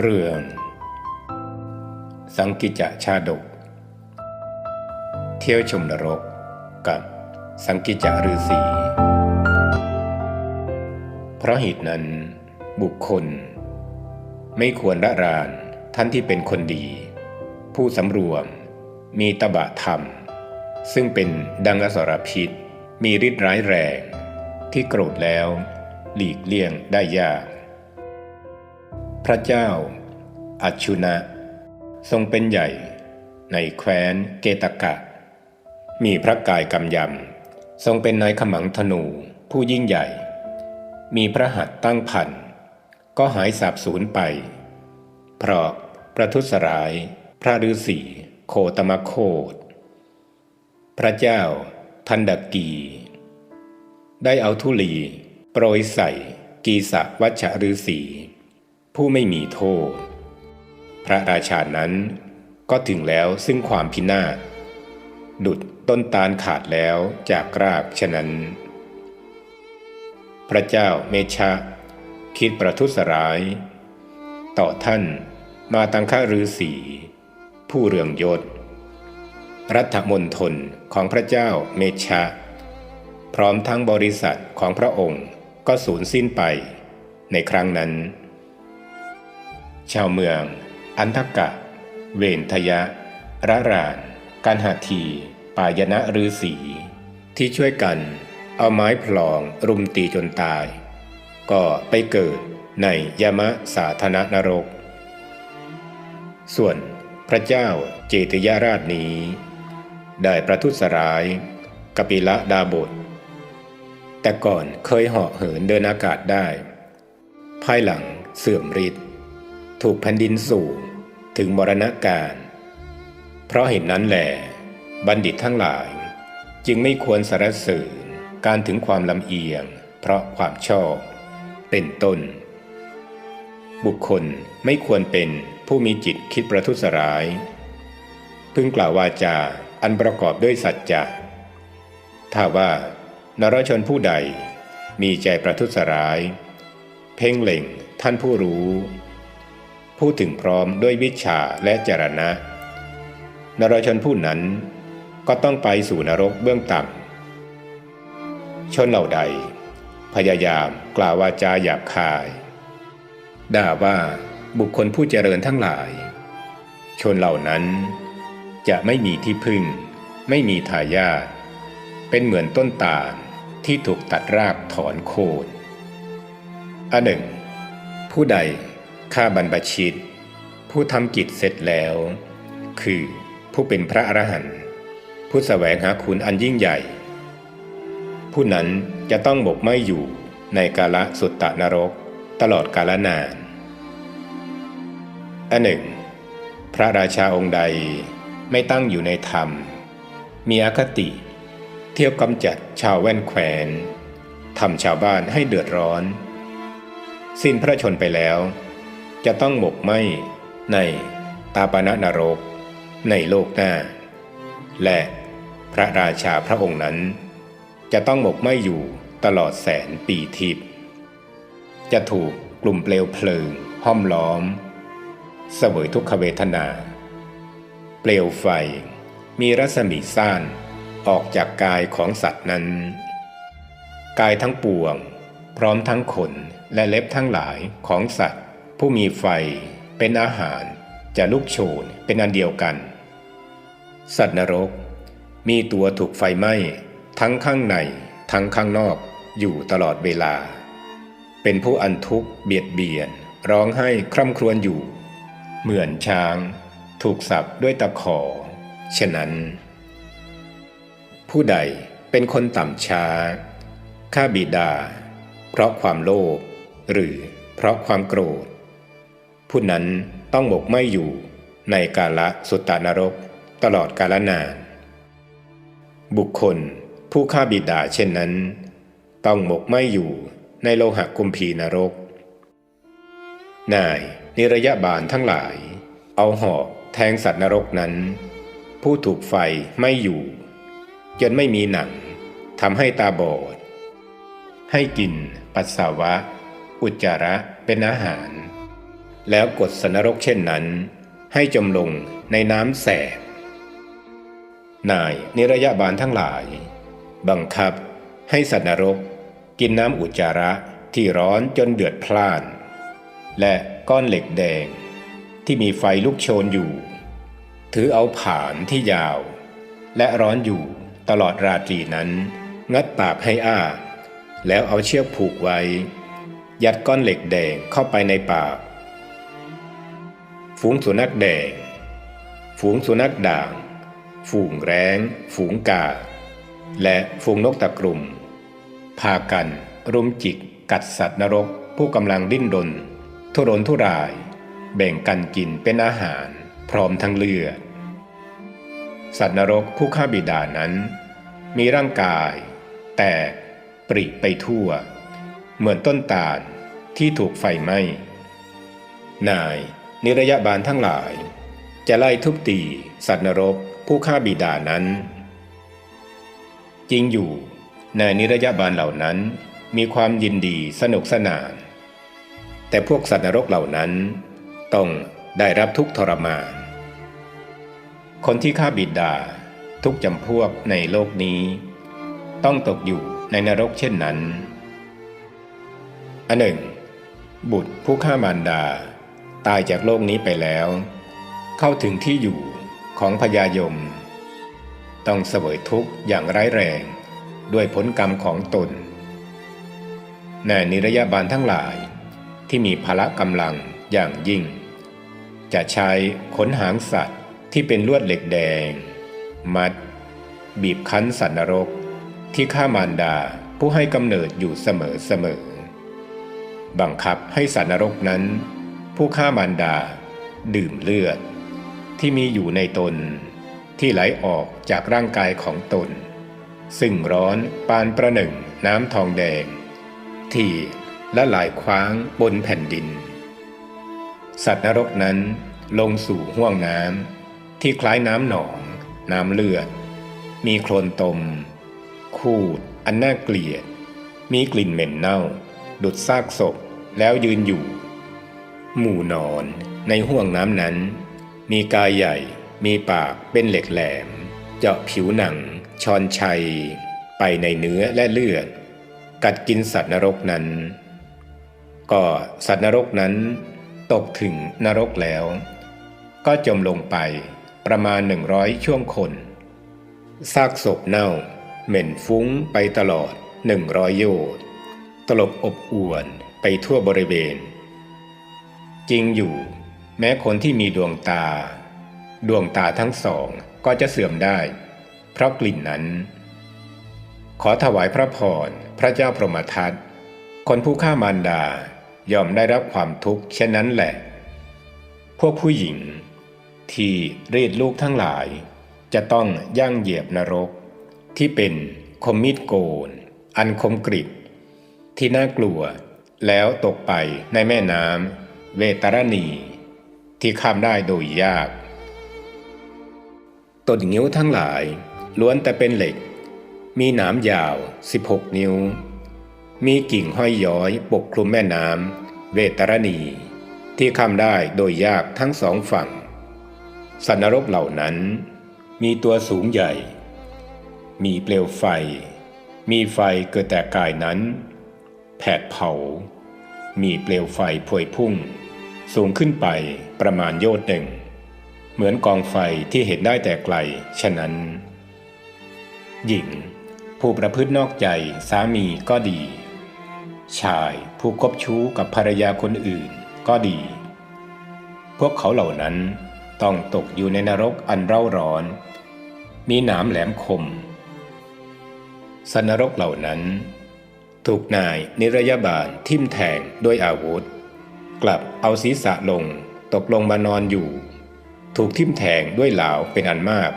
เรื่อง สังกิจจะชาดก เที่ยวชมนรกกับสังกิจจะฤาษีเพราะเหตุนั้น บุคคล ไม่ควรละรานท่านที่เป็นคนดี ผู้สำรวม มีตบะธรรม ซึ่งเป็นดังอสรพิษ มีฤทธิ์ร้ายแรง ที่โกรธแล้ว หลีกเลี่ยงได้ยาก พระเจ้า อัชุนะ ทรงเป็นใหญ่ ในแคว้นเกตกะ มีพระกายกำยำ ทรงเป็นนายขมังธนูผู้ยิ่งใหญ่ มีพระหัตถ์ตั้งพันก็หายสาบสูญไป เพราะประทุษร้าย พระฤาษีโคตมโคต พระเจ้าทันดกี ได้เอาทุลี โปรยใส่ กีสะวัชฤาษี ผู้ไม่มีโทษ พระราชานั้นก็ถึงแล้วซึ่งความพินาศดุดต้นตาลขาดแล้วจากรากฉะนั้น พระเจ้าเมชะ คิดประทุษร้าย ต่อท่านมาตังคฤาษีผู้เรืองยศ รัฐมนทนของพระเจ้าเมชะ พร้อมทั้งบริษัทของพระองค์ก็สูญสิ้นไปในครั้งนั้น ชาวเมือง อันทกะ เวนทยะระรานกันหาที ปายนะฤาษีที่ช่วยกันเอาไม้พลองรุมตีจนตาย ก็ไปเกิดในยมะสาธนนรก ส่วนพระเจ้าเจตยราชนี้ ได้ประทุษร้ายกปิละดาบท แต่ก่อนเคยเหาะเหินเดินอากาศได้ ภายหลังเสื่อมฤทธิ์ ถูกแผ่นดินสู่ถึงมรณาการ เพราะเห็นนั้นแหละบัณฑิตทั้งหลาย จึงไม่ควรสรรเสริญการถึงความลำเอียง เพราะความชอบ เป็นต้น บุคคลไม่ควรเป็นผู้มีจิตคิดประทุษร้าย พึงกล่าววาจาอันประกอบด้วยสัจจะถ้าว่านรชนผู้ใดมีใจประทุษร้าย เพ่งเล็งท่านผู้รู้ ผู้ถึงพร้อมด้วยวิชาและจรณะ นรชนผู้นั้นก็ต้องไปสู่นรกเบื้องต่ำ ชนเหล่าใด พยายามกล่าววาจาหยาบคาย ด่าว่าบุคคลผู้เจริญทั้งหลาย ชนเหล่านั้นจะไม่มีที่พึ่ง ไม่มีทายาทเป็นเหมือนต้นตาลที่ถูกตัดรากถอนโคนอันหนึ่ง ผู้ใด ฆ่าบรรพชิต ผู้ทำกิจเสร็จแล้ว คือผู้เป็นพระอรหันต์ผู้แสวงหาคุณอันยิ่งใหญ่ ผู้นั้นจะต้องหมกไหมอยู่ในกาละสุตตะนรกตลอดกาลนานอันหนึ่ง พระราชาองค์ใดไม่ตั้งอยู่ในธรรม มีอคติ เที่ยวกำจัดชาวแว่นแขวนทำชาวบ้านให้เดือดร้อน สิ้นพระชนไปแล้ว จะต้องหมกไหมในตาปณะนรก ในโลกหน้า และพระราชาพระองค์นั้น จะต้องหมกไหมอยู่ตลอดแสนปีทิพย์จะถูกกลุ่มเปลวเพลิง ห้อมล้อม เสวยทุกขเวทนา เปลวไฟมีรัศมีซ่านออกจากกายของสัตว์นั้น กายทั้งปวง พร้อมทั้งขนและเล็บทั้งหลายของสัตว์ ผู้มีไฟเป็นอาหารจะลุกโชนเป็นอันเดียวกัน สัตว์นรก มีตัวถูกไฟไหม้ทั้งข้างในทั้งข้างนอกอยู่ตลอดเวลา เป็นผู้อันทุกข์เบียดเบียนร้องไห้คร่ำครวญอยู่ เหมือนช้าง ถูกสับด้วยตะขอ ฉะนั้น ผู้ใดเป็นคนต่ำช้าฆ่าบิดา เพราะความโลภหรือเพราะความโกรธ ผู้นั้นต้องหมกไหมอยู่ในกาละสุตตานรก ตลอดกาลนาน บุคคลผู้ฆ่าบิดาเช่นนั้น ต้องหมกไหมอยู่ในโลหะกุมพีนรก นายนิรยาบาลทั้งหลาย เอาหอกแทงสัตว์นรกนั้น ผู้ถูกไฟไม่อยู่ จนไม่มีหนังทำให้ตาบอด ให้กินปัสสาวะ อุจจาระเป็นอาหาร แล้วกดสนรกเช่นนั้น ให้จมลงในน้ำแสบ นายนิรยาบาลทั้งหลาย บังคับให้สัตว์นรก กินน้ำอุจจาระที่ร้อนจนเดือดพล่าน และก้อนเหล็กแดงที่มีไฟลุกโชนอยู่ ถือเอาผานที่ยาว และร้อนอยู่ตลอดราตรีนั้น งัดปากให้อ้า แล้วเอาเชือกผูกไว้ ยัดก้อนเหล็กแดงเข้าไปในปาก ฝูงสุนัขแดง ฝูงสุนัขด่าง ฝูงแร้ง ฝูงกา และฝูงนกตะกรุ่ม พากันรุมจิก กัดสัตว์นรก ผู้กำลังดิ้นรนทุรนทุราย แบ่งกันกินเป็นอาหาร พร้อมทั้งเลือด สัตว์นรกผู้ฆ่าบิดานั้น มีร่างกาย แตก ปริไปทั่ว เหมือนต้นตาลที่ถูกไฟไหม้นาย นิรยาบาลทั้งหลาย จะไล่ทุบตี สัตว์นรก ผู้ฆ่าบิดานั้น จริงอยู่ในนิรยาบาลเหล่านั้นมีความยินดีสนุกสนาน แต่พวกสัตว์นรกเหล่านั้น ต้องได้รับทุกทรมาน คนที่ฆ่าบิดาทุกจำพวกในโลกนี้ ต้องตกอยู่ในนรกเช่นนั้นอันหนึ่ง บุตรผู้ฆ่ามารดา ตายจากโลกนี้ไปแล้ว เข้าถึงที่อยู่ของพญายม ต้องเสวยทุกข์อย่างร้ายแรงด้วยผลกรรมของตนแน่นิรยาบาลทั้งหลายที่มีพละกำลังอย่างยิ่ง จะใช้ขนหางสัตว์ที่เป็นลวดเหล็กแดง มัด บีบคั้นสัตว์นรก ที่ฆ่ามารดาผู้ให้กำเนิดอยู่เสมอเสมอบังคับให้สัตว์นรกนั้น ผู้ฆ่ามารดา ดื่มเลือด ที่มีอยู่ในตน ที่ไหลออกจากร่างกายของตน ซึ่งร้อนปานประหนึ่งน้ำทองแดง ที่ละลายคว้างบนแผ่นดิน สัตว์นรกนั้นลงสู่ห้วงน้ำที่คล้ายน้ำหนอง น้ำเลือด มีโคลนตม คูด อันน่าเกลียด มีกลิ่นเหม็นเน่า ดุดซากศพแล้วยืนอยู่ หมู่นอน ในห้วงน้ำนั้น มีกายใหญ่ มีปากเป็นเหล็กแหลม เจาะผิวหนัง ชอนชัย ไปในเนื้อและเลือด กัดกินสัตว์นรกนั้น ก็สัตว์นรกนั้น ตกถึงนรกแล้ว ก็จมลงไปประมาณหนึ่งร้อยช่วงคนซากศพเน่า เหม็นฟุ้งไปตลอดหนึ่งร้อยโยชน์ตลบอบอวนไปทั่วบริเวณ จริงอยู่ แม้คนที่มีดวงตา ดวงตาทั้งสองก็จะเสื่อมได้ เพราะกลิ่นนั้น ขอถวายพระพรพระเจ้าพรหมทัตคนผู้ฆ่ามารดายอมได้รับความทุกข์เช่นนั้นแหละ พวกผู้หญิง ที่รีดลูกทั้งหลาย จะต้องย่างเหยียบนรก ที่เป็นคมมีดโกน อันคมกริบที่น่ากลัวแล้วตกไปในแม่น้ำ เวตรณี ที่ข้ามได้โดยยากต้นงิ้วทั้งหลายล้วนแต่เป็นเหล็ก มีหนามยาว 16 นิ้ว มีกิ่งห้อยย้อยปกคลุมแม่น้ำเวตรณี ที่ข้ามได้โดยยากทั้งสองฝั่ง สัตว์นรกเหล่านั้น มีตัวสูงใหญ่ มีเปลวไฟ มีไฟเกิดแต่กายนั้น แผดเผา มีเปลวไฟพวยพุ่ง สูงขึ้นไปประมาณโยชน์หนึ่ง เหมือนกองไฟที่เห็นได้แต่ไกล ฉะนั้น หญิง ผู้ประพฤตินอกใจสามีก็ดี ชายผู้คบชู้กับภรรยาคนอื่นก็ดี พวกเขาเหล่านั้นต้องตกอยู่ในนรกอันเร่าร้อน มีหนามแหลมคมสนนรกเหล่านั้น ถูกนายนิรยาบาลทิ่มแทงด้วยอาวุธ กลับเอาศีรษะลงตกลงมานอนอยู่ ถูกทิ่มแทงด้วยเหลาเป็นอันมาก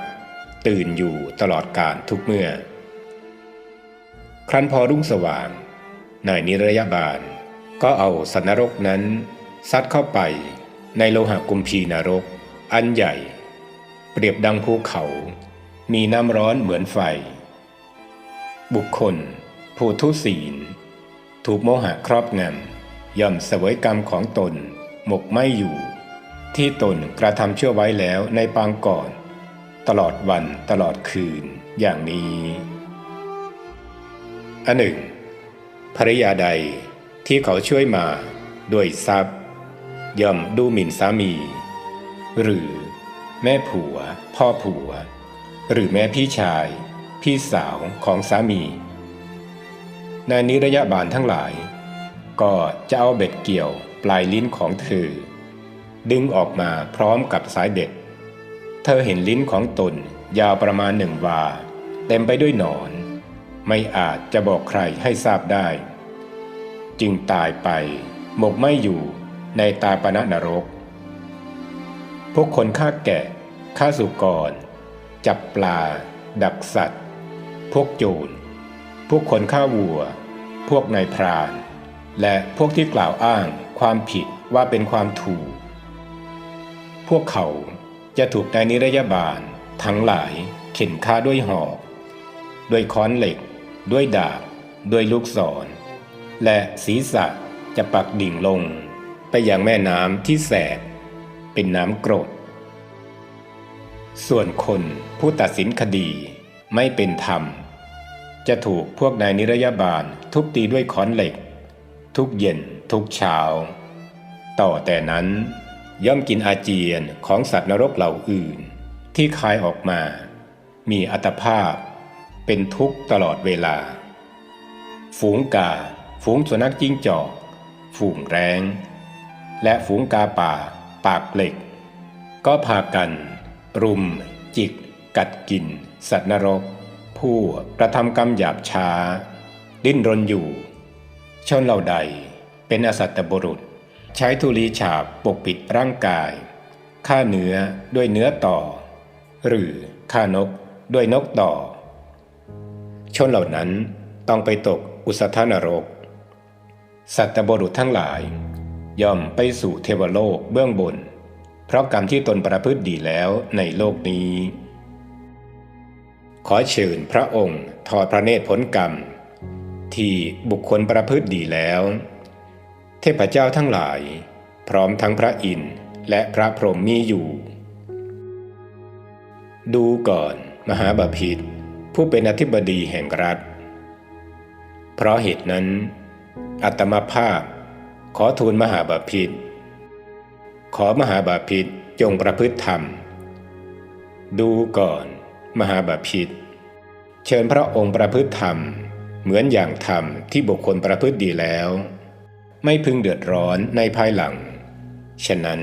ตื่นอยู่ตลอดกาลทุกเมื่อ ครั้นพอรุ่งสว่างนายนิรยาบาล ก็เอาสันนรกนั้น ซัดเข้าไปในโลหะกุมพีนรก อันใหญ่ เปรียบดังภูเขา มีน้ำร้อนเหมือนไฟ บุคคล ผู้ทุศีล ถูกโมหะครอบงำ ย่อมเสวยกรรมของตน หมกไม่อยู่ ที่ตนกระทำเชั่วไว้แล้วในปางก่อน ตลอดวันตลอดคืนอย่างนี้อันหนึ่งภริยาใดที่เขาช่วยมาด้วยทรัพย์ ย่อมดูหมิ่นสามี หรือแม่ผัว พ่อผัว หรือแม่พี่ชาย พี่สาวของสามีในนิรยาบาลทั้งหลาย ก็จะเอาเบ็ดเกี่ยวปลายลิ้นของเธอ ดึงออกมาพร้อมกับสายเบ็ด เธอเห็นลิ้นของตนยาวประมาณหนึ่งวา เต็มไปด้วยหนอน ไม่อาจจะบอกใครให้ทราบได้ จึงตายไปหมกไม่อยู่ในตาปณะนรก พวกคนฆ่าแกะฆ่าสุกร จับปลา ดักสัตว์ พวกโจร พวกคนฆ่าวัว พวกนายพราน และพวกที่กล่าวอ้างความผิดว่าเป็นความถูก พวกเขาจะถูกในนิรยาบาลทั้งหลายเข็นฆ่าด้วยหอกด้วยค้อนเหล็ก ด้วยดาบ ด้วยลูกศร และศีรษะจะปักดิ่งลง ไปยังแม่น้ำที่แสบ เป็นน้ำกรด ส่วนคนผู้ตัดสินคดีไม่เป็นธรรม จะถูกพวกนายนิรยาบาลทุบตีด้วยค้อนเหล็ก ทุกเย็นทุกเช้า ต่อแต่นั้น ย่อมกินอาเจียนของสัตว์นรกเหล่าอื่น ที่คายออกมา มีอัตภาพ เป็นทุกข์ตลอดเวลา ฝูงกา ฝูงสุนัขจิ้งจอก ฝูงแร้งและฝูงกาป่า ปากเหล็ก ก็พากัน รุม จิก กัดกิน สัตว์นรก ผู้กระทำกรรมหยาบช้า ดิ้นรนอยู่ ชนเหล่าใด เป็นอสัตบุรุษ ใช้ธุลีฉาบปกปิดร่างกาย ฆ่าเนื้อด้วยเนื้อต่อ หรือฆ่านกด้วยนกต่อ ชนเหล่านั้นต้องไปตกอุสธานรก สัตตบุรุษทั้งหลาย ย่อมไปสู่เทวโลกเบื้องบน เพราะกรรมที่ตนประพฤติดีแล้วในโลกนี้ ขอเชิญพระองค์ ทอดพระเนตรผลกรรม ที่บุคคลประพฤติดีแล้ว เทพเจ้าทั้งหลาย พร้อมทั้งพระอินทร์และพระพรหมมีอยู่ ดูก่อนมหาบาพิตรผู้เป็นอธิบดีแห่งรัฐ เพราะเหตุนั้น อัตมาภาพขอทูลมหาบาพิตรขอมหาบาพิตรจงประพฤติธรรม ดูก่อน มหาบาพิตรเชิญพระองค์ประพฤติธรรม เหมือนอย่างธรรมที่บุคคลประพฤติดีแล้ว ไม่พึงเดือดร้อนในภายหลัง ฉะนั้น